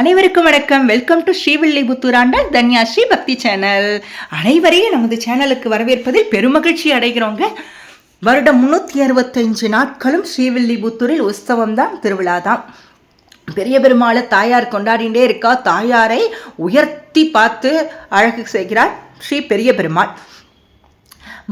அனைவருக்கும் வணக்கம். Welcome to ஸ்ரீவில்லிபுத்தூராண்ட தன்யா ஸ்ரீ பக்தி சேனல். அனைவரையும் நமது சேனலுக்கு வரவேற்பதில் பெருமகிழ்ச்சி அடைகிறோங்க. வருடம் முந்நூற்றி அறுபத்தஞ்சு நாட்களும் ஸ்ரீவில்லிபுத்தூரில் உற்சவம் தான் திருவிழா தான் பெரிய பெருமாளை தாயார் கொண்டாடிண்டே இருக்கா. தாயாரை உயர்த்தி பார்த்து அழகு செய்கிறார் ஸ்ரீ பெரிய பெருமாள்.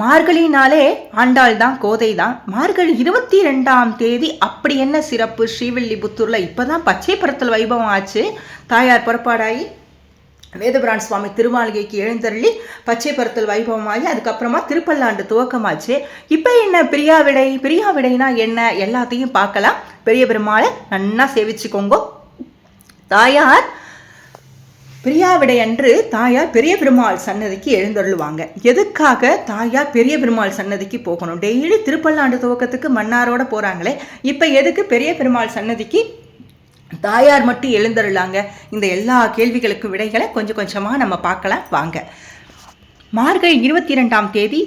மார்கழினாலே ஆண்டாள் தான் கோதை தான் மார்கழி இருபத்தி ரெண்டாம் தேதி அப்படி என்ன சிறப்பு? ஸ்ரீவில்லிபுத்தூரில் இப்போ தான் பச்சைப்பரத்தல் வைபவம் ஆச்சு. தாயார் புறப்பாடாகி வேதபிரான் சுவாமி திருமாளிகைக்கு எழுந்தருளி பச்சைப்பரத்தல் வைபவமாகி அதுக்கப்புறமா திருப்பல்லாண்டு துவக்கமாச்சு. இப்போ என்ன பிரியாவிடை பிரியாவிடைனா என்ன? எல்லாத்தையும் பார்க்கலாம். பெரிய பெருமாளை நன்னா சேவிச்சுக்கோங்க. தாயார் பிரியாவிடை அன்று தாயார் பெரிய பெருமாள் சன்னதிக்கு எழுந்தருள்வாங்க. எதுக்காக தாயார் பெரிய பெருமாள் சன்னதிக்கு போகணும்? டெய்லி திருப்பல்லாண்டு துவக்கத்துக்கு மன்னாரோட போகிறாங்களே இப்போ எதுக்கு பெரிய பெருமாள் சன்னதிக்கு தாயார் மட்டும் எழுந்தருளாங்க? இந்த எல்லா கேள்விகளுக்கும் விடைகளை கொஞ்சம் கொஞ்சமாக நம்ம பார்க்கலாம். வாங்க. மார்கழி இருபத்தி இரண்டாம் தேதி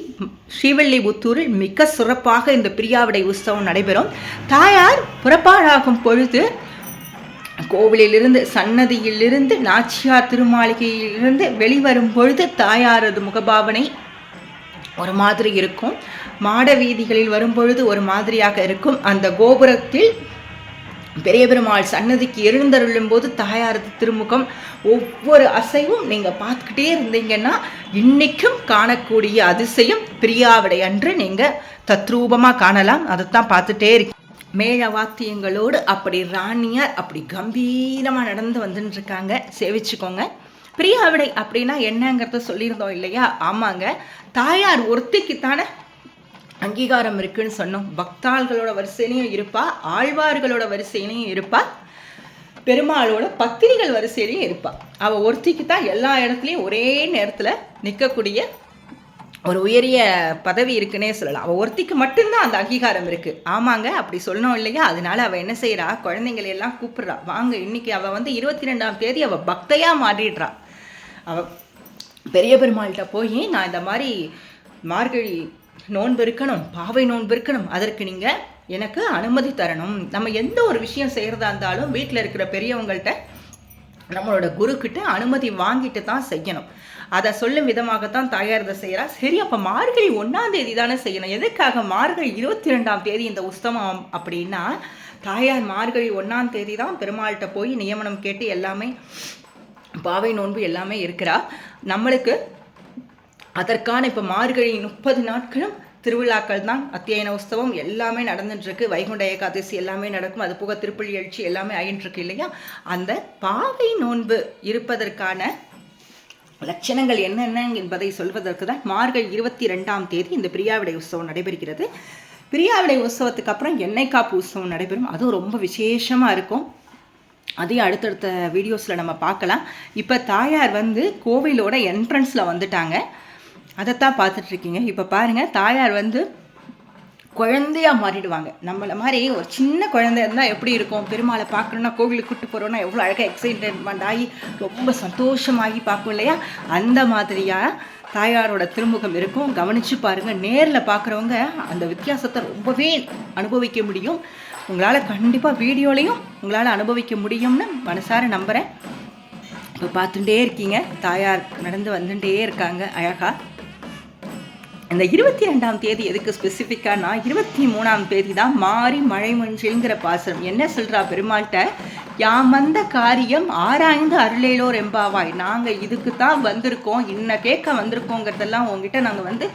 ஸ்ரீவல்லிபுத்தூரில் மிக சிறப்பாக இந்த பிரியாவிடை உற்சவம் நடைபெறும். தாயார் புறப்பாடாகும் பொழுது கோவிலிலிருந்து சன்னதியிலிருந்து நாச்சியார் திருமாளிகையிலிருந்து வெளிவரும் பொழுது தாயாரது முகபாவனை ஒரு மாதிரி இருக்கும். மாட வீதிகளில் வரும்பொழுது ஒரு மாதிரியாக இருக்கும். அந்த கோபுரத்தில் பெரிய பெருமாள் சன்னதிக்கு எழுந்தருளும் போது தாயாரது திருமுகம் ஒவ்வொரு அசைவும் நீங்கள் பார்த்துக்கிட்டே இருந்தீங்கன்னா இன்னைக்கும் காணக்கூடிய அதிசயம் பிரியாவிடை அன்று நீங்கள் தத்ரூபமாக காணலாம். அதைத்தான் பார்த்துட்டே இருக்கீங்க. மேழ வாத்தியங்களோடு அப்படி ராணியார் அப்படி கம்பீரமாக நடந்து வந்துட்டு இருக்காங்க சேவிச்சுக்கோங்க. பிரியாவிடை அப்படின்னா என்னங்கிறத சொல்லியிருந்தோம் இல்லையா? ஆமாங்க. தாயார் ஒருத்திக்குத்தானே அங்கீகாரம் இருக்குன்னு சொன்னோம். பக்தாள்களோட வரிசையிலையும் இருப்பா ஆழ்வார்களோட வரிசையிலையும் இருப்பா பெருமாளோட பத்திரிகள் வரிசையிலையும் இருப்பா. அவள் ஒருத்திக்கு தான் எல்லா இடத்துலையும் ஒரே நேரத்தில் நிற்கக்கூடிய ஒரு உயரிய பதவி இருக்குன்னே சொல்லலாம். அவள் ஒருத்திக்கு மட்டும்தான் அந்த அங்கீகாரம் இருக்குது ஆமாங்க அப்படி சொல்லணும் இல்லையா? அதனால அவள் என்ன செய்கிறா குழந்தைங்களை எல்லாம் கூப்பிடுறா. வாங்க இன்னைக்கு அவள் வந்து இருபத்தி ரெண்டாம் தேதி அவள் பக்தையாக மாறிடுறா. அவள் பெரிய பெருமாள்கிட்ட போய் நான் இந்த மாதிரி மார்கழி நோன்பு இருக்கணும் பாவை நோன்பு இருக்கணும் அதற்கு நீங்கள் எனக்கு அனுமதி தரணும். நம்ம எந்த ஒரு விஷயம் செய்கிறதா இருந்தாலும் வீட்டில் இருக்கிற பெரியவங்கள்ட்ட நம்மளோட குருக்கிட்ட அனுமதி வாங்கிட்டு தான் செய்யணும். அதை சொல்லும் விதமாகத்தான் தாயார் இதை செய்கிறா சரி அப்போ மார்கழி ஒன்றாம் தேதி தானே செய்யணும். எதுக்காக மார்கழி இருபத்தி ரெண்டாம் தேதி இந்த உஸ்தவம் அப்படின்னா தாயார் மார்கழி ஒன்றாம் தேதி தான் பெருமாள்கிட்ட போய் நியமனம் கேட்டு எல்லாமே பாவை நோன்பு எல்லாமே இருக்கிறா. நம்மளுக்கு அதற்கான இப்போ மார்கழி முப்பது நாட்களும் திருவிழாக்கள் தான் அத்தியன உற்சவம் எல்லாமே நடந்துட்டுருக்கு. வைகுண்ட ஏகாதசி எல்லாமே நடக்கும். அது போக திருப்பள்ளி எழுச்சி எல்லாமே ஆயின்ட்டுருக்கு இல்லையா? அந்த பாவை நோன்பு இருப்பதற்கான லட்சணங்கள் என்னென்ன என்பதை சொல்வதற்கு தான் மார்கழி இருபத்தி ரெண்டாம் தேதி இந்த பிரியாவிடை உற்சவம் நடைபெறுகிறது. பிரியாவிடை உற்சவத்துக்கு அப்புறம் எண்ணெய் காப்பு உற்சவம் நடைபெறும். அதுவும் ரொம்ப விசேஷமாக இருக்கும். அதையும் அடுத்தடுத்த வீடியோஸில் நம்ம பார்க்கலாம். இப்போ தாயார் வந்து கோவிலோட என்ட்ரன்ஸில் வந்துட்டாங்க. அதைத்தான் பார்த்துட்ருக்கீங்க. இப்போ பாருங்கள் தாயார் வந்து குழந்தையாக மாறிடுவாங்க. நம்மளை மாதிரி ஒரு சின்ன குழந்தை இருந்தால் எப்படி இருக்கும்? பெருமாளை பார்க்கணுன்னா கோவிலுக்கு கூட்டு போகிறோன்னா எவ்வளோ அழகாக எக்ஸைட்மெண்ட் ஆகி ரொம்ப சந்தோஷமாகி பார்க்கும் இல்லையா? அந்த மாதிரியாக தாயாரோட திருமுகம் இருக்கும். கவனித்து பாருங்கள் நேரில் பார்க்குறவங்க அந்த வித்தியாசத்தை ரொம்பவே அனுபவிக்க முடியும். உங்களால் கண்டிப்பாக வீடியோலையும் உங்களால் அனுபவிக்க முடியும்னு மனசார நம்புகிறேன் இப்போ பார்த்துட்டே இருக்கீங்க. தாயார் நடந்து வந்துட்டே இருக்காங்க அழகாக இந்த இருபத்தி ரெண்டாம் தேதி எதுக்கு ஸ்பெசிஃபிக்கானா இருபத்தி மூணாம் தேதி தான் மாறி மழை மஞ்சுங்கிற பாசனம் என்ன சொல்கிறா பெருமாள்கிட்ட? யாம் வந்த காரியம் ஆராய்ந்து அருளேலோர் எம்பாவாய் நாங்கள் இதுக்கு தான் வந்திருக்கோம். இன்ன கேட்க வந்திருக்கோங்கிறதெல்லாம் உங்ககிட்ட நாங்கள் வந்து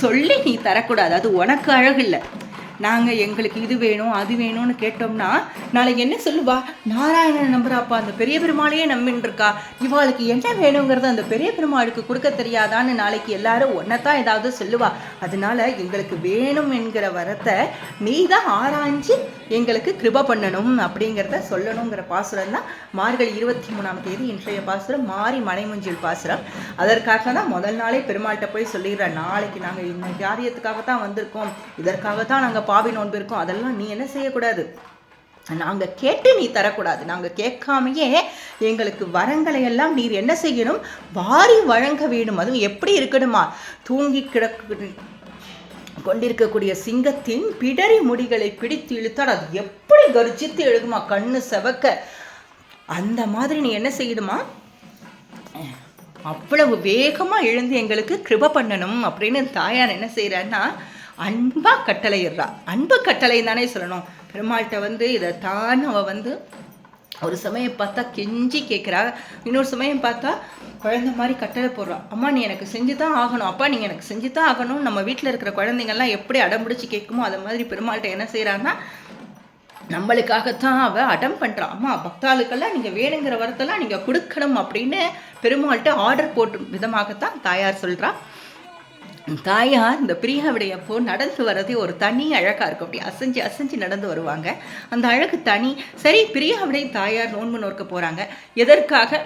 சொல்லி நீ தரக்கூடாது. அது உனக்கு அழகு இல்லை. நாங்கள் எங்களுக்கு இது வேணும் அது வேணும்னு கேட்டோம்னா நாளைக்கு என்ன சொல்லுவா? நாராயணன் நம்புறாப்பா அந்த பெரிய பெருமாளையே நம்பின்ருக்கா இவாளுக்கு என்ன வேணுங்கிறத அந்த பெரிய பெருமாளுக்கு கொடுக்க தெரியாதான்னு நாளைக்கு எல்லாரும் ஒன்றத்தான் ஏதாவது சொல்லுவா. அதனால எங்களுக்கு வேணும் என்கிற வரத்தை நீ தான் ஆராய்ஞ்சு எங்களுக்கு கிருப பண்ணணும் அப்படிங்கிறத சொல்லணுங்கிற பாசுரம் தான் மார்கழி இருபத்தி மூணாம் தேதி இன்றைய பாசுரம் மாறி மலைமஞ்சள் பாசுரம். அதற்காக தான் முதல் நாளே பெருமாள்கிட்ட போய் சொல்லிடுறேன். நாளைக்கு நாங்கள் இந்த காரியத்துக்காக தான் வந்திருக்கோம். இதற்காக தான் நாங்கள் பாவி நோன்பு இருக்கும் அதெல்லாம் நீ என்ன செய்யக்கூடாது? நாங்கள் கேட்டு நீ தரக்கூடாது. நாங்கள் கேட்காமையே எங்களுக்கு வரங்களை எல்லாம் நீர் என்ன செய்யணும்? வாரி வழங்க வேணும். அதுவும் எப்படி இருக்கணுமா? தூங்கி கிடக்கு கொண்டிருக்கக்கூடிய சிங்கத்தின் பிடரி முடிகளை பிடித்து இழுத்தால் அது எப்படி கர்ஜித்து எழுதுமா? கண்ணு செவக்க. அந்த மாதிரி நீ என்ன செய்யணுமா? அவ்வளவு வேகமாக எழுந்து எங்களுக்கு கிருப பண்ணணும் அப்படின்னு தாயார் என்ன செய்கிறான்னா அன்பாக கட்டளையிடுறா. அன்பு கட்டளை தானே சொல்லணும். பெருமாள்கிட்ட வந்து இதை தான் அவள் வந்து ஒரு சமயம் பார்த்தா கெஞ்சி கேட்குறா இன்னொரு சமயம் பார்த்தா குழந்த மாதிரி கட்டளை போடுறா. அம்மா நீ எனக்கு செஞ்சு தான் ஆகணும். அப்பா நீங்கள் எனக்கு செஞ்சு தான் ஆகணும். நம்ம வீட்டில் இருக்கிற குழந்தைங்கள்லாம் எப்படி அடம் பிடிச்சி கேட்குமோ அதை மாதிரி பெருமாள்கிட்ட என்ன செய்கிறான்னா நம்மளுக்காகத்தான் அவள் அடம் பண்ணுறான் அம்மா பக்தாளுக்கெல்லாம் நீங்கள் வேணுங்கிற வரத்தெல்லாம் நீங்கள் கொடுக்கணும் அப்படின்னு பெருமாள்கிட்ட ஆர்டர் போட்டு விதமாகத்தான் தாயார் சொல்கிறா தாயார் இந்த பிரியாவிடையப்போ நடந்து வர்றதே ஒரு தனி அழகாக இருக்கும். அப்படி அசைஞ்சு அசைஞ்சு நடந்து வருவாங்க. அந்த அழகு தனி. சரி பிரியாவிடை தாயார் நோன்பு நோக்க போகிறாங்க எதற்காக?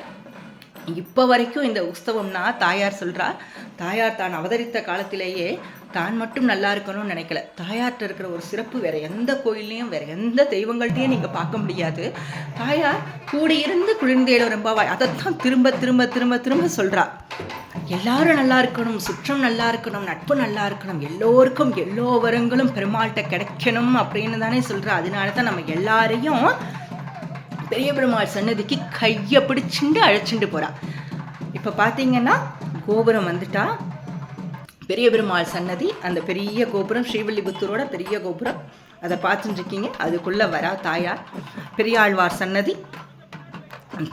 இப்போ வரைக்கும் இந்த உற்சவம்னா தாயார் சொல்கிறா தாயார் தான் அவதரித்த காலத்திலேயே தான் மட்டும் நல்லா இருக்கணும்னு நினைக்கல. தாயார்கிட்ட இருக்கிற ஒரு சிறப்பு வேற எந்த கோயில்லையும் வேற எந்த தெய்வங்கள்ட்டையும் நீங்கள் பார்க்க முடியாது. தாயார் கூடியிருந்து குளிர்ந்தேட ரொம்பவாய் அதைத்தான் திரும்ப திரும்ப திரும்ப திரும்ப சொல்கிறா எல்லாரும் நல்லா இருக்கணும் சுற்றம் நல்லா இருக்கணும் நட்பு நல்லா இருக்கணும் எல்லோருக்கும் எல்லோ வரங்களும் பெருமாள்கிட்ட கிடைக்கணும் அப்படின்னு தானே சொல்கிறா அதனால தான் நம்ம எல்லாரையும் பெரிய பெருமாள் சன்னதிக்கு கையை பிடிச்சுண்டு அழைச்சிட்டு போகிறா இப்போ பார்த்தீங்கன்னா கோபுரம் வந்துட்டா. பெரிய பெருமாள் சன்னதி அந்த பெரிய கோபுரம் ஸ்ரீவில்லிபுத்தூரோட பெரிய கோபுரம். அதை பார்த்துட்டுருக்கீங்க அதுக்குள்ளே வரா தாயார். பெரியாழ்வார் சன்னதி.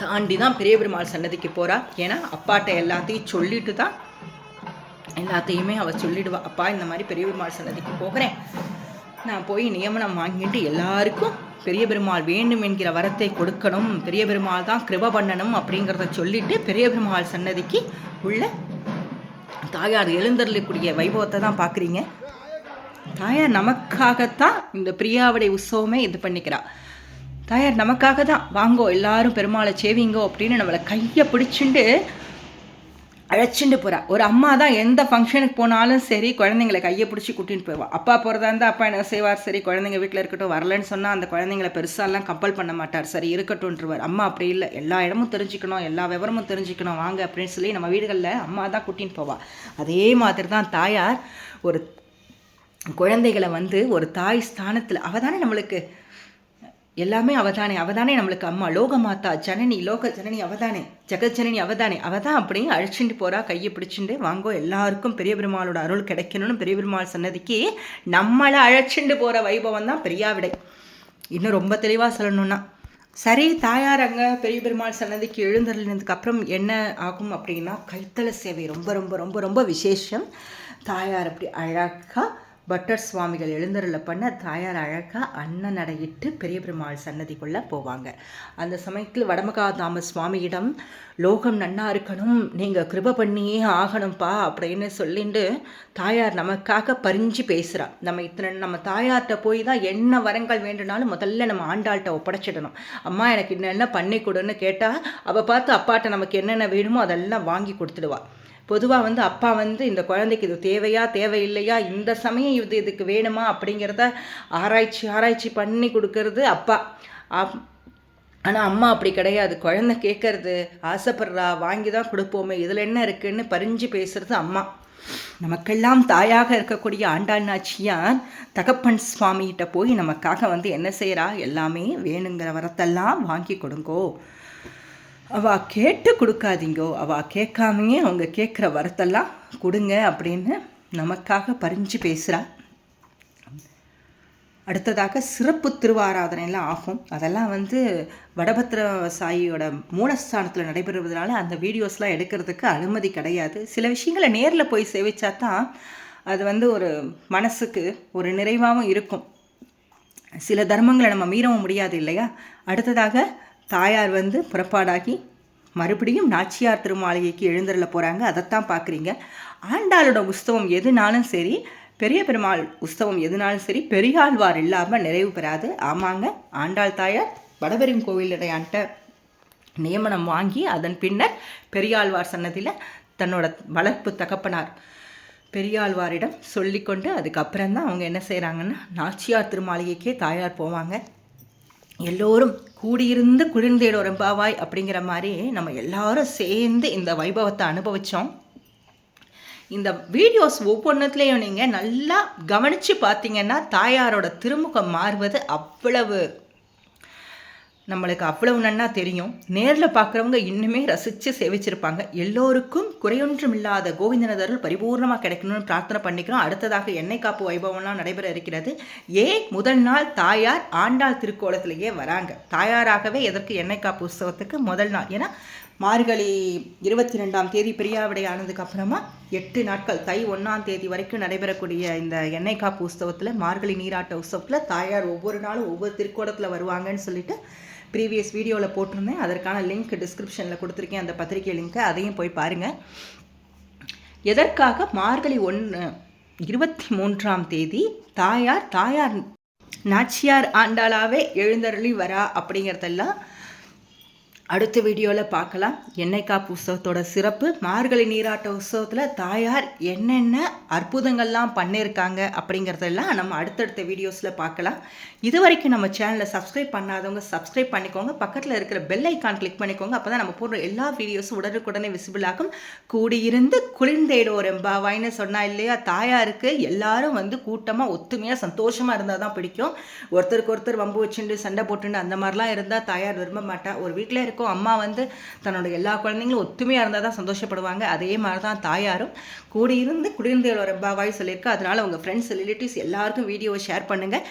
தாண்டி தான் பெரிய பெருமாள் சன்னதிக்கு போகிறா ஏன்னா அப்பாட்ட எல்லாத்தையும் சொல்லிட்டு தான் எல்லாத்தையுமே அவள் சொல்லிடுவா. அப்பா இந்த மாதிரி பெரிய பெருமாள் சன்னதிக்கு போகிறேன். நான் போய் நியமனம் வாங்கிட்டு எல்லாருக்கும் பெரிய பெருமாள் வேண்டும் என்கிற வரத்தை கொடுக்கணும். பெரிய பெருமாள் தான் கிருப பண்ணணும் அப்படிங்கிறத சொல்லிட்டு பெரிய பெருமாள் சன்னதிக்கு உள்ள தாயார் எழுந்தருளக்கூடிய வைபவத்தை தான் பார்க்குறீங்க தாயார் நமக்காகத்தான் இந்த பிரியாவடை உற்சவமே இது பண்ணிக்கிறா. தாயார் நமக்காக தான் வாங்கோ எல்லாரும் பெருமாளை சேவிங்கோ அப்படின்னு நம்மளை கையை பிடிச்சிண்டு அழைச்சிட்டு போகிறா ஒரு அம்மா தான் எந்த ஃபங்க்ஷனுக்கு போனாலும் சரி குழந்தைங்களை கையை பிடிச்சி கூட்டின்னு போயிடுவா அப்பா போகிறதா இருந்தால் அப்பா என்ன செய்வார்? சரி குழந்தைங்க வீட்டில் இருக்கட்டும் வரலன்னு சொன்னால் அந்த குழந்தைங்களை பெருசாலாம் கம்பல் பண்ண மாட்டார். சரி இருக்கட்டும்ன்றவர். அம்மா அப்படி இல்லை. எல்லா இடமும் தெரிஞ்சுக்கணும் எல்லா விவரமும் தெரிஞ்சுக்கணும். வாங்க அப்படின்னு சொல்லி நம்ம வீடுகளில் அம்மா தான் கூட்டின்னு போவாள் அதே மாதிரி தான் தாயார் ஒரு குழந்தைகளை வந்து ஒரு தாய் ஸ்தானத்தில் அவள் தானே நம்மளுக்கு எல்லாமே அவதானே அவதானே நம்மளுக்கு அம்மா. லோகமாத்தா ஜனனி லோக ஜனனி அவதானே. ஜெகஜனனி அவதானே. அவ தான் அப்படியே அழிச்சுட்டு போகிறா கையை பிடிச்சிட்டு வாங்கோ எல்லாருக்கும் பெரிய பெருமாளோட அருள் கிடைக்கணும்னு பெரிய பெருமாள் சன்னதிக்கு நம்மளை அழைச்சிட்டு போகிற வைபவம் தான் பெரியாவிடை. இன்னும் ரொம்ப தெளிவாக சொல்லணும்னா சரி தாயார் அங்கே பெரிய பெருமாள் சன்னதிக்கு எழுந்தருளினதுக்கு அப்புறம் என்ன ஆகும் அப்படின்னா கைத்தள சேவை ரொம்ப ரொம்ப ரொம்ப ரொம்ப விசேஷம். தாயார் அப்படி அழகாக பட்டர் சுவாமிகள் எழுந்தருளை பண்ண தாயார் அழகாக அண்ணன் நடையிட்டு பெரிய பெருமாள் சன்னதிக்குள்ளே போவாங்க. அந்த சமயத்தில் வடமகாதாம சுவாமியிடம் லோகம் நன்னா இருக்கணும் நீங்கள் கிருப பண்ணியே ஆகணும்ப்பா அப்படின்னு சொல்லிட்டு தாயார் நமக்காக பறிஞ்சு பேசுகிறா நம்ம இத்தனை நம்ம தாயார்கிட்ட போய் தான் என்ன வரங்கள் வேண்டுனாலும் முதல்ல நம்ம ஆண்டாள்கிட்ட ஒப்படைச்சிடணும். அம்மா எனக்கு என்னென்ன பண்ணி கொடுன்னு கேட்டால் அவள் பார்த்து அப்பாட்ட நமக்கு என்னென்ன வேணுமோ அதெல்லாம் வாங்கி கொடுத்துடுவாள் பொதுவாக வந்து அப்பா வந்து இந்த குழந்தைக்கு இது தேவையா தேவையில்லையா இந்த சமயம் இது இதுக்கு வேணுமா அப்படிங்கிறத ஆராய்ச்சி ஆராய்ச்சி பண்ணி கொடுக்கறது அப்பா. ஆனால் அம்மா அப்படி கிடையாது. குழந்தை கேட்கறது ஆசைப்படுறா வாங்கி தான் கொடுப்போமே இதில் என்ன இருக்குன்னு பறிஞ்சு பேசுறது அம்மா. நமக்கெல்லாம் தாயாக இருக்கக்கூடிய ஆண்டாள் நாச்சியார் தகப்பன் சுவாமிகிட்ட போய் நமக்காக வந்து என்ன செய்கிறா எல்லாமே வேணுங்கிற வரத்தெல்லாம் வாங்கி கொடுங்கோ. அவள் கேட்டு கொடுக்காதீங்கோ. அவள் கேட்காமையே அவங்க கேட்குற வரத்தெல்லாம் கொடுங்க அப்படின்னு நமக்காக பறிஞ்சு பேசுகிறாள் அடுத்ததாக சிறப்பு திருவாராதனைலாம் ஆகும். அதெல்லாம் வந்து வடபத்திர சாயியோட மூலஸ்தானத்தில் நடைபெறுவதனால அந்த வீடியோஸ்லாம் எடுக்கிறதுக்கு அனுமதி கிடையாது. சில விஷயங்களை நேரில் போய் சேவிச்சா தான் அது வந்து ஒரு மனசுக்கு ஒரு நிறைவாகவும் இருக்கும். சில தர்மங்களை நம்ம மீறவும் முடியாது இல்லையா? அடுத்ததாக தாயார் வந்து புறப்பாடாகி மறுபடியும் நாச்சியார் திருமாளிகைக்கு எழுந்தரில் போகிறாங்க அதைத்தான் பார்க்குறீங்க ஆண்டாளோட உற்சவம் எதுனாலும் சரி பெரிய பெருமாள் உற்சவம் எதுனாலும் சரி பெரியாழ்வார் இல்லாமல் நிறைவு பெறாது. ஆமாங்க ஆண்டாள் தாயார் வடபெரும் கோவிலுடையான்ட்ட நியமனம் வாங்கி அதன் பின்னர் பெரியாழ்வார் சன்னதியில் தன்னோட வளர்ப்பு தகப்பனார் பெரியாழ்வாரிடம் சொல்லிக்கொண்டு அதுக்கப்புறம் தான் அவங்க என்ன செய்கிறாங்கன்னா நாச்சியார் திருமாளிகைக்கே தாயார் போவாங்க. எல்லோரும் கூடியிருந்து குளிர்ந்தேடோ பாவாய் அப்படிங்கிற மாதிரி நம்ம எல்லாரும் சேர்ந்து இந்த வைபவத்தை அனுபவித்தோம் இந்த வீடியோஸ் ஒவ்வொன்றத்துலேயும் நீங்கள் நல்லா கவனித்து பார்த்தீங்கன்னா தாயாரோட திருமுகம் மாறுவது அவ்வளவு நம்மளுக்கு அவ்வளவு நன்னா தெரியும். நேரில் பார்க்குறவங்க இன்னுமே ரசித்து சேவிச்சிருப்பாங்க. எல்லோருக்கும் குறையொன்றும் இல்லாத கோவிந்தனதருள் பரிபூர்ணமாக கிடைக்கணும்னு பிரார்த்தனை பண்ணிக்கிறோம். அடுத்ததாக எண்ணெய் காப்பு வைபவம்லாம் நடைபெற இருக்கிறது. ஏன் முதல் நாள் தாயார் ஆண்டாள் திருக்கோலத்திலேயே வராங்க. தாயாராகவே எதற்கு எண்ணெய் காப்பு உற்சவத்துக்கு முதல் நாள்? ஏன்னா மார்கழி இருபத்தி ரெண்டாம் தேதி பிரியாவிடை ஆனதுக்கு அப்புறமா எட்டு நாட்கள் தை ஒன்றாம் தேதி வரைக்கும் நடைபெறக்கூடிய இந்த எண்ணெய் காப்பு உற்சவத்தில் மார்கழி நீராட்ட உற்சவத்தில் தாயார் ஒவ்வொரு நாளும் ஒவ்வொரு திருக்கோடத்தில் வருவாங்கன்னு சொல்லிட்டு ப்ரீவியஸ் வீடியோவில் போட்டிருந்தேன். அதற்கான லிங்க் டிஸ்கிரிப்ஷனில் கொடுத்துருக்கேன். அந்த பத்திரிகை லிங்க்கை அதையும் போய் பாருங்கள் எதற்காக மார்கழி ஒன்று இருபத்தி மூன்றாம் தேதி தாயார் தாயார் நாச்சியார் ஆண்டாளாவே எழுந்தருளி வரா அப்படிங்கிறதெல்லாம் அடுத்த வீடியோவில் பார்க்கலாம். எண்ணெய்க்காப்பு உற்சவத்தோட சிறப்பு மார்கழி நீராட்ட உற்சவத்தில் தாயார் என்னென்ன அற்புதங்கள்லாம் பண்ணியிருக்காங்க அப்படிங்கிறதெல்லாம் நம்ம அடுத்தடுத்த வீடியோஸில் பார்க்கலாம். இது வரைக்கும் நம்ம சேனலை சப்ஸ்கிரைப் பண்ணாதவங்க சப்ஸ்கிரைப் பண்ணிக்கோங்க. பக்கத்தில் இருக்கிற பெல் ஐக்கான் கிளிக் பண்ணிக்கோங்க. அப்போ தான் நம்ம போடுற எல்லா வீடியோஸும் உடனுக்குடனே விசிபிள் ஆகும். கூடியிருந்து குளிர்ந்தேடோர் எம்பாவாய்னு சொன்னால் இல்லையா? தாயாருக்கு எல்லாரும் வந்து கூட்டமாக ஒத்துமையாக சந்தோஷமாக இருந்தால் தான் பிடிக்கும். ஒருத்தருக்கு ஒருத்தர் வம்பு வச்சுட்டு சண்டை போட்டுண்டு அந்த மாதிரிலாம் இருந்தால் தாயார் விரும்ப மாட்டா. ஒரு வீட்டில் இருக்க இருக்கும். அம்மா வந்து தன்னோட எல்லா குழந்தைங்களும் ஒத்துமையாக இருந்தால் தான் சந்தோஷப்படுவாங்க. அதே மாதிரி தான் தாயாரும் கூடியிருந்து குடியிருந்த ரப்பாவாய் சொல்லியிருக்கா. அதனால் உங்கள் ஃப்ரெண்ட்ஸ் ரிலேட்டிவ்ஸ் எல்லாருக்கும் வீடியோவை ஷேர் பண்ணுங்கள்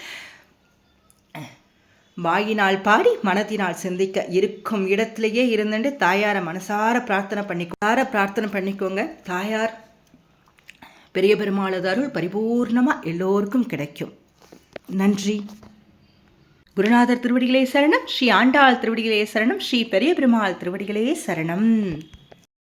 வாயினால் பாடி மனத்தினால் சிந்திக்க இருக்கும் இடத்திலேயே இருந்துட்டு தாயாரை மனசார பிரார்த்தனை பண்ணிக்கோ தார பிரார்த்தனை பண்ணிக்கோங்க. தாயார் பெரிய பெருமாளது அருள் பரிபூர்ணமாக எல்லோருக்கும் கிடைக்கும். நன்றி. குருநாதர் திருவடிகளே சரணம் ஸ்ரீ ஆண்டாள் திருவடிகளே சரணம் ஸ்ரீ பெரிய பெருமாள் திருவடிகளே சரணம்.